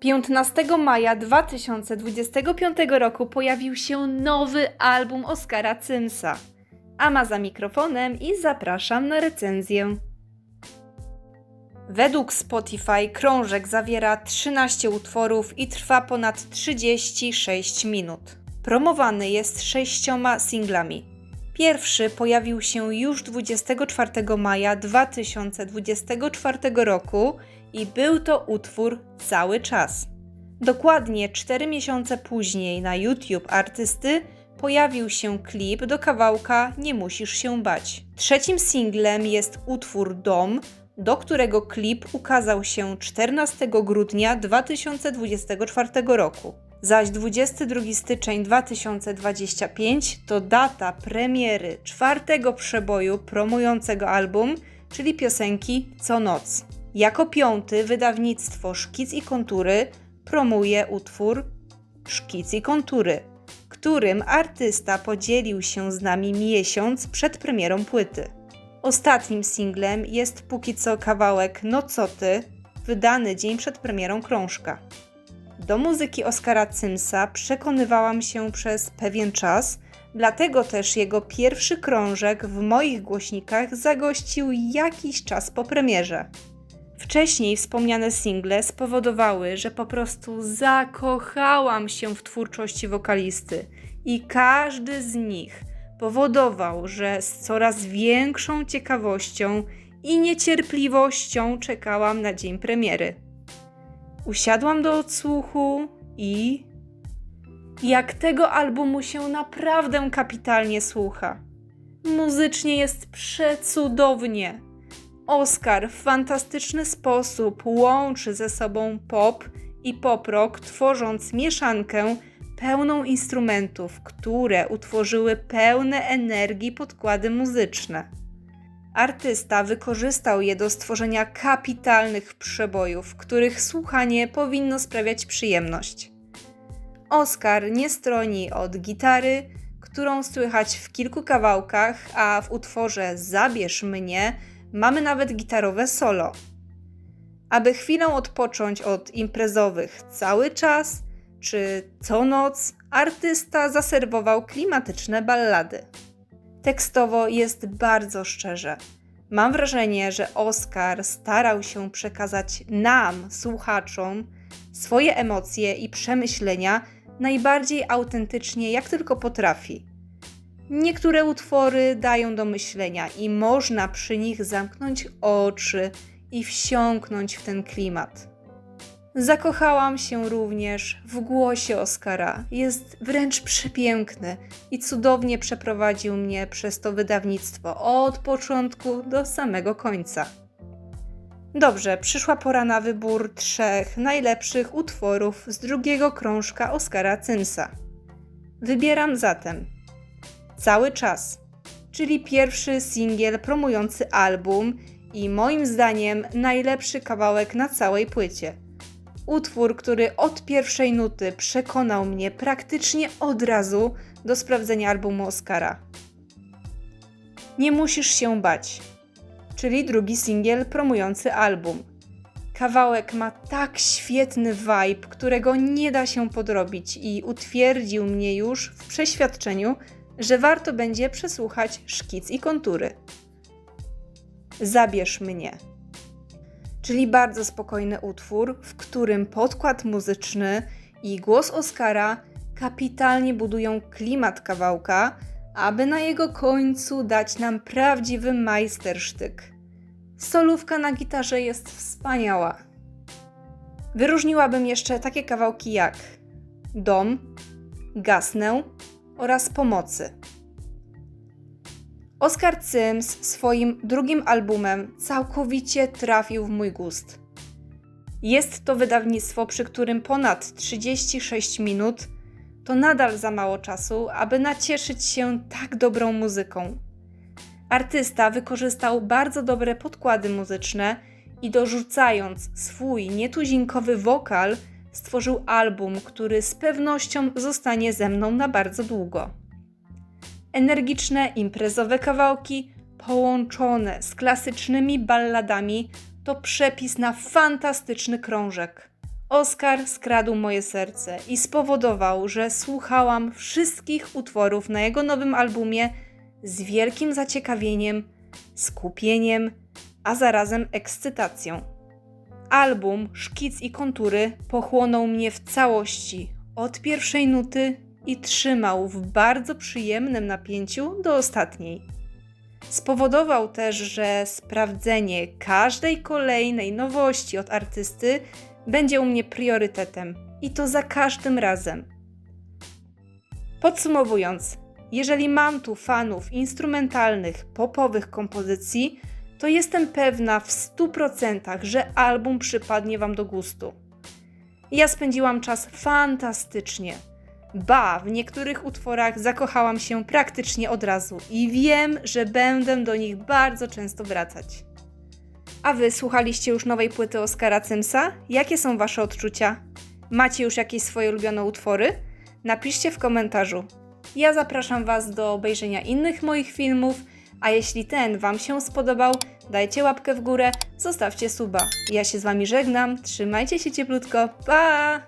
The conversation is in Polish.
15 maja 2025 roku pojawił się nowy album Oskara Cymsa. Ama za mikrofonem i zapraszam na recenzję. Według Spotify krążek zawiera 13 utworów i trwa ponad 36 minut. Promowany jest sześcioma singlami. Pierwszy pojawił się już 24 maja 2024 roku i był to utwór Cały czas. Dokładnie 4 miesiące później na YouTube artysty pojawił się klip do kawałka Nie musisz się bać. Trzecim singlem jest utwór Dom, do którego klip ukazał się 14 grudnia 2024 roku. Zaś 22 styczeń 2025 to data premiery czwartego przeboju promującego album, czyli piosenki Co noc. Jako piąty wydawnictwo Szkic i Kontury promuje utwór Szkic i Kontury, którym artysta podzielił się z nami miesiąc przed premierą płyty. Ostatnim singlem jest póki co kawałek No co ty, wydany dzień przed premierą krążka. Do muzyki Oskara Cymsa przekonywałam się przez pewien czas, dlatego też jego pierwszy krążek w moich głośnikach zagościł jakiś czas po premierze. Wcześniej wspomniane single spowodowały, że po prostu zakochałam się w twórczości wokalisty i każdy z nich powodował, że z coraz większą ciekawością i niecierpliwością czekałam na dzień premiery. Usiadłam do odsłuchu i. Jak tego albumu się naprawdę kapitalnie słucha. Muzycznie jest przecudownie. Oscar w fantastyczny sposób łączy ze sobą pop i pop-rock, tworząc mieszankę pełną instrumentów, które utworzyły pełne energii podkłady muzyczne. Artysta wykorzystał je do stworzenia kapitalnych przebojów, których słuchanie powinno sprawiać przyjemność. Oscar nie stroni od gitary, którą słychać w kilku kawałkach, a w utworze Zabierz mnie mamy nawet gitarowe solo. Aby chwilę odpocząć od imprezowych cały czas czy co noc, artysta zaserwował klimatyczne ballady. Tekstowo jest bardzo szczerze. Mam wrażenie, że Oscar starał się przekazać nam, słuchaczom, swoje emocje i przemyślenia najbardziej autentycznie, jak tylko potrafi. Niektóre utwory dają do myślenia i można przy nich zamknąć oczy i wsiąknąć w ten klimat. Zakochałam się również w głosie Oscara. Jest wręcz przepiękny i cudownie przeprowadził mnie przez to wydawnictwo od początku do samego końca. Dobrze, przyszła pora na wybór trzech najlepszych utworów z drugiego krążka Oscara Cymsa. Wybieram zatem Cały czas, czyli pierwszy singiel promujący album i moim zdaniem najlepszy kawałek na całej płycie – Utwór, który od pierwszej nuty przekonał mnie praktycznie od razu do sprawdzenia albumu Oscara. Nie musisz się bać, czyli drugi singiel promujący album. Kawałek ma tak świetny vibe, którego nie da się podrobić i utwierdził mnie już w przeświadczeniu, że warto będzie przesłuchać szkic i kontury. Zabierz mnie czyli bardzo spokojny utwór, w którym podkład muzyczny i głos Oscara kapitalnie budują klimat kawałka, aby na jego końcu dać nam prawdziwy majstersztyk. Solówka na gitarze jest wspaniała. Wyróżniłabym jeszcze takie kawałki jak Dom, Gasnę oraz Pomocy. Oscar Sims swoim drugim albumem całkowicie trafił w mój gust. Jest to wydawnictwo, przy którym ponad 36 minut to nadal za mało czasu, aby nacieszyć się tak dobrą muzyką. Artysta wykorzystał bardzo dobre podkłady muzyczne i dorzucając swój nietuzinkowy wokal, stworzył album, który z pewnością zostanie ze mną na bardzo długo. Energiczne, imprezowe kawałki połączone z klasycznymi balladami to przepis na fantastyczny krążek. Oskar skradł moje serce i spowodował, że słuchałam wszystkich utworów na jego nowym albumie z wielkim zaciekawieniem, skupieniem, a zarazem ekscytacją. Album Szkic i kontury pochłonął mnie w całości, od pierwszej nuty i trzymał w bardzo przyjemnym napięciu do ostatniej. Spowodował też, że sprawdzenie każdej kolejnej nowości od artysty będzie u mnie priorytetem i to za każdym razem. Podsumowując, jeżeli mam tu fanów instrumentalnych, popowych kompozycji, to jestem pewna w 100%, że album przypadnie Wam do gustu. Ja spędziłam czas fantastycznie. Ba, w niektórych utworach zakochałam się praktycznie od razu i wiem, że będę do nich bardzo często wracać. A Wy słuchaliście już nowej płyty Oskara Cymsa? Jakie są Wasze odczucia? Macie już jakieś swoje ulubione utwory? Napiszcie w komentarzu. Ja zapraszam Was do obejrzenia innych moich filmów, a jeśli ten Wam się spodobał, dajcie łapkę w górę, zostawcie suba. Ja się z Wami żegnam, trzymajcie się cieplutko, pa!